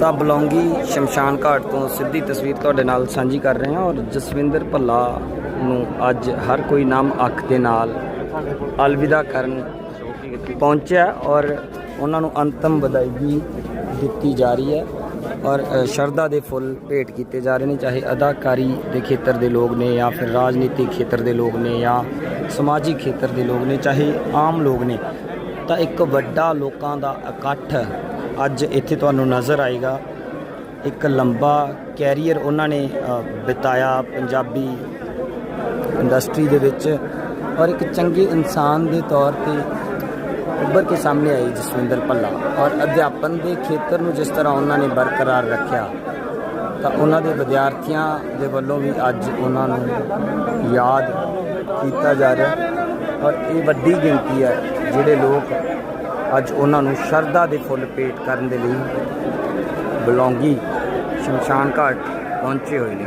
ਤਾਂ ਬਲੌਂਗੀ ਸ਼ਮਸ਼ਾਨ ਘਾਟ ਤੋਂ ਸਿੱਧੀ ਤਸਵੀਰ ਤੁਹਾਡੇ ਨਾਲ ਸਾਂਝੀ ਕਰ ਰਹੇ ਹਾਂ ਔਰ ਜਸਵਿੰਦਰ ਭੱਲਾ ਨੂੰ ਅੱਜ ਹਰ ਕੋਈ ਨਾਮ ਅੱਖ ਦੇ ਨਾਲ ਅਲਵਿਦਾ ਕਰਨ ਪਹੁੰਚਿਆ ਔਰ ਉਹਨਾਂ ਨੂੰ ਅੰਤਮ ਵਿਦਾਇਗੀ ਦਿੱਤੀ ਜਾ ਰਹੀ ਹੈ। ਔਰ ਸ਼ਰਧਾ ਦੇ ਫੁੱਲ ਭੇਟ ਕੀਤੇ ਜਾ ਰਹੇ ਨੇ, ਚਾਹੇ ਅਦਾਕਾਰੀ ਦੇ ਖੇਤਰ ਦੇ ਲੋਕ ਨੇ ਜਾਂ ਫਿਰ ਰਾਜਨੀਤਿਕ ਖੇਤਰ ਦੇ ਲੋਕ ਨੇ ਜਾਂ ਸਮਾਜਿਕ ਖੇਤਰ ਦੇ ਲੋਕ ਨੇ, ਚਾਹੇ ਆਮ ਲੋਕ ਨੇ, ਤਾਂ ਇੱਕ ਵੱਡਾ ਲੋਕਾਂ ਦਾ ਇਕੱਠ ਅੱਜ ਇੱਥੇ ਤੁਹਾਨੂੰ ਨਜ਼ਰ ਆਏਗਾ। ਇੱਕ ਲੰਬਾ ਕੈਰੀਅਰ ਉਹਨਾਂ ਨੇ ਬਿਤਾਇਆ ਪੰਜਾਬੀ ਇੰਡਸਟਰੀ ਦੇ ਵਿੱਚ ਔਰ ਇੱਕ ਚੰਗੇ ਇਨਸਾਨ ਦੇ ਤੌਰ ਤੇ ਉੱਭਰ ਕੇ ਸਾਹਮਣੇ ਆਈ ਜਸਵਿੰਦਰ ਭੱਲਾ ਔਰ ਅਧਿਆਪਨ ਦੇ ਖੇਤਰ ਨੂੰ ਜਿਸ ਤਰ੍ਹਾਂ ਉਹਨਾਂ ਨੇ ਬਰਕਰਾਰ ਰੱਖਿਆ, ਤਾਂ ਉਹਨਾਂ ਦੇ ਵਿਦਿਆਰਥੀਆਂ ਦੇ ਵੱਲੋਂ ਵੀ ਅੱਜ ਉਹਨਾਂ ਨੂੰ ਯਾਦ ਕੀਤਾ ਜਾ ਰਿਹਾ ਔਰ ਇਹ ਵੱਡੀ ਗਿਣਤੀ ਹੈ ਜਿਹੜੇ ਲੋਕ ਅੱਜ ਉਹਨਾਂ ਨੂੰ ਸ਼ਰਧਾ ਦੇ ਫੁੱਲ ਭੇਟ ਕਰਨ ਦੇ ਲਈ ਬਲੌਂਗੀ ਸ਼ਮਸ਼ਾਨ ਘਾਟ ਪਹੁੰਚੇ ਹੋਏ ਨੇ।